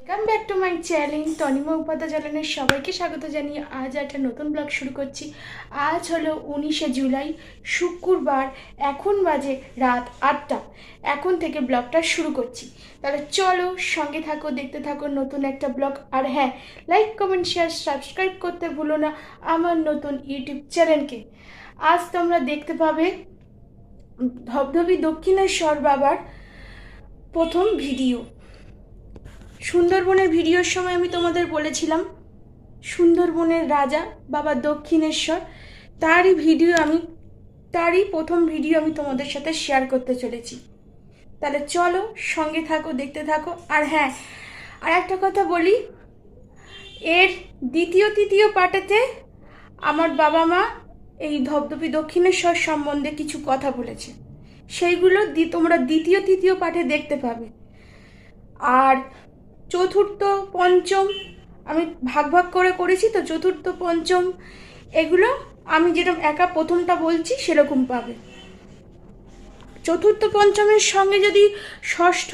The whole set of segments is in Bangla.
Welcome back to my channel Tanima Upadhyay চ্যানেলের সবাইকে স্বাগত জানিয়ে আজ একটা নতুন ব্লগ শুরু করছি। আজ হলো উনিশে জুলাই, শুক্রবার, এখন বাজে রাত আটটা। এখন থেকে ব্লগটা শুরু করছি। তাহলে চলো সঙ্গে থাকো, দেখতে থাকো নতুন একটা ব্লগ আর হ্যাঁ লাইক কমেন্ট শেয়ার সাবস্ক্রাইব করতে ভুলো না আমার নতুন ইউটিউব চ্যানেলকে। আজ তোমরা দেখতে পাবে ধবধবি দক্ষিণেশ্বর বাবার প্রথম ভিডিও। সুন্দরবনের ভিডিওর সময় আমি তোমাদের বলেছিলাম, সুন্দরবনের রাজা বাবা দক্ষিণেশ্বর, তারই ভিডিও আমি, তারই প্রথম ভিডিও আমি তোমাদের সাথে শেয়ার করতে চলেছি। তাহলে চলো সঙ্গে থাকো, দেখতে থাকো। আর হ্যাঁ আর একটা কথা বলি, এর দ্বিতীয়, তৃতীয় পার্টেতে আমার বাবা মা এই ধবধবি দক্ষিণেশ্বর সম্বন্ধে কিছু কথা বলেছে। সেইগুলো তোমরা দ্বিতীয়, তৃতীয় পাঠে দেখতে পাবে। আর চতুর্থ, পঞ্চম, আমি ভাগ ভাগ করে করেছি তো চতুর্থ, পঞ্চম, এগুলো আমি যেরকম একা প্রথমটা বলছি সেরকম পাবে। চতুর্থ, পঞ্চমের সঙ্গে যদি ষষ্ঠ,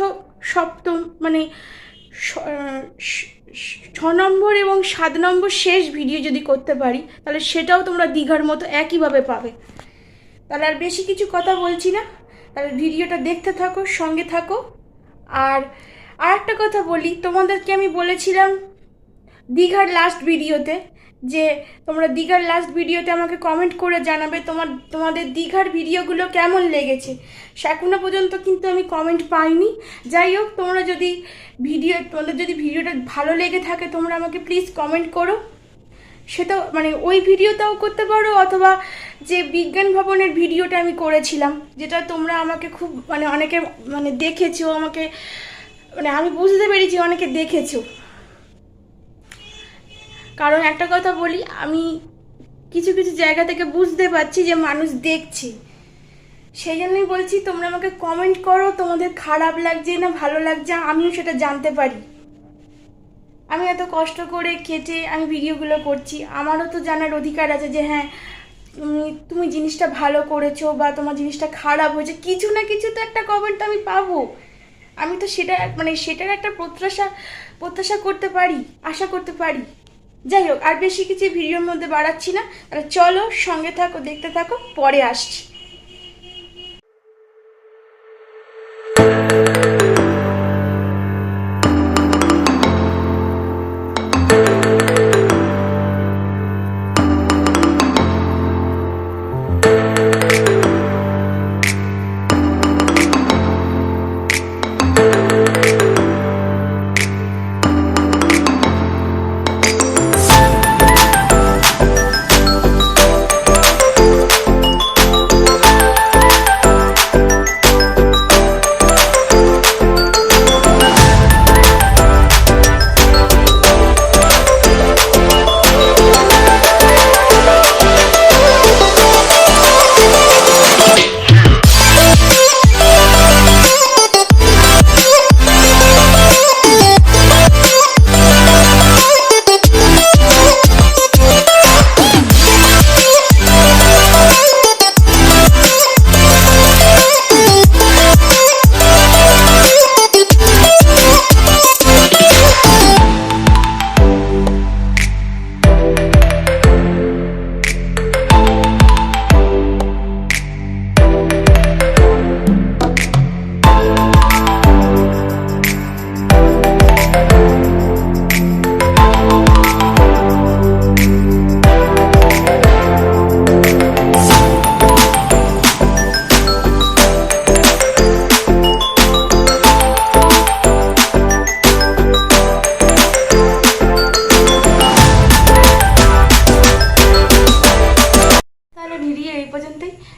সপ্তম মানে ছ নম্বর এবং সাত নম্বর শেষ ভিডিও যদি করতে পারি, তাহলে সেটাও তোমরা দীঘার মতো একইভাবে পাবে। তাহলে আর বেশি কিছু কথা বলছি না। তাহলে ভিডিওটা দেখতে থাকো, সঙ্গে থাকো। আর আর একটা কথা বলি, তোমাদেরকে আমি বলেছিলাম দীঘার লাস্ট ভিডিওতে যে তোমরা দীঘার লাস্ট ভিডিওতে আমাকে কমেন্ট করে জানাবে তোমার, তোমাদের দীঘার ভিডিওগুলো কেমন লেগেছে। এখনও পর্যন্ত কিন্তু আমি কমেন্ট পাইনি। যাই হোক, তোমরা যদি ভিডিও তোমাদের যদি ভিডিওটা ভালো লেগে থাকে, তোমরা আমাকে প্লিজ কমেন্ট করো। সেটা মানে ওই ভিডিওটাও করতে পারো অথবা যে বিজ্ঞান ভবনের ভিডিওটা আমি করেছিলাম, যেটা তোমরা আমাকে খুব মানে অনেকে মানে দেখেছ, আমাকে মানে আমি বুঝতে পেরেছি, অনেকে দেখেছ। কারণ একটা কথা বলি, আমি কিছু কিছু জায়গা থেকে বুঝতে পারছি যে মানুষ দেখছে। সেই জন্যই বলছি, তোমরা আমাকে কমেন্ট করো, তোমাদের খারাপ লাগছে না, ভালো লাগছে, আমিও সেটা জানতে পারি। আমি এত কষ্ট করে কেটে আমি ভিডিওগুলো করছি, আমারও তো জানার অধিকার আছে যে হ্যাঁ তুমি তুমি জিনিসটা ভালো করেছ বা তোমার জিনিসটা খারাপ হয়েছে, কিছু না কিছু তো একটা কমেন্ট আমি পাবো। আমি তো সেটা মানে সেটার একটা প্রত্যাশা প্রত্যাশা করতে পারি, আশা করতে পারি। যাই হোক, আর বেশি কিছু ভিডিওর মধ্যে বাড়াচ্ছি না। তাহলে চলো সঙ্গে থাকো, দেখতে থাকো, পরে আসছি।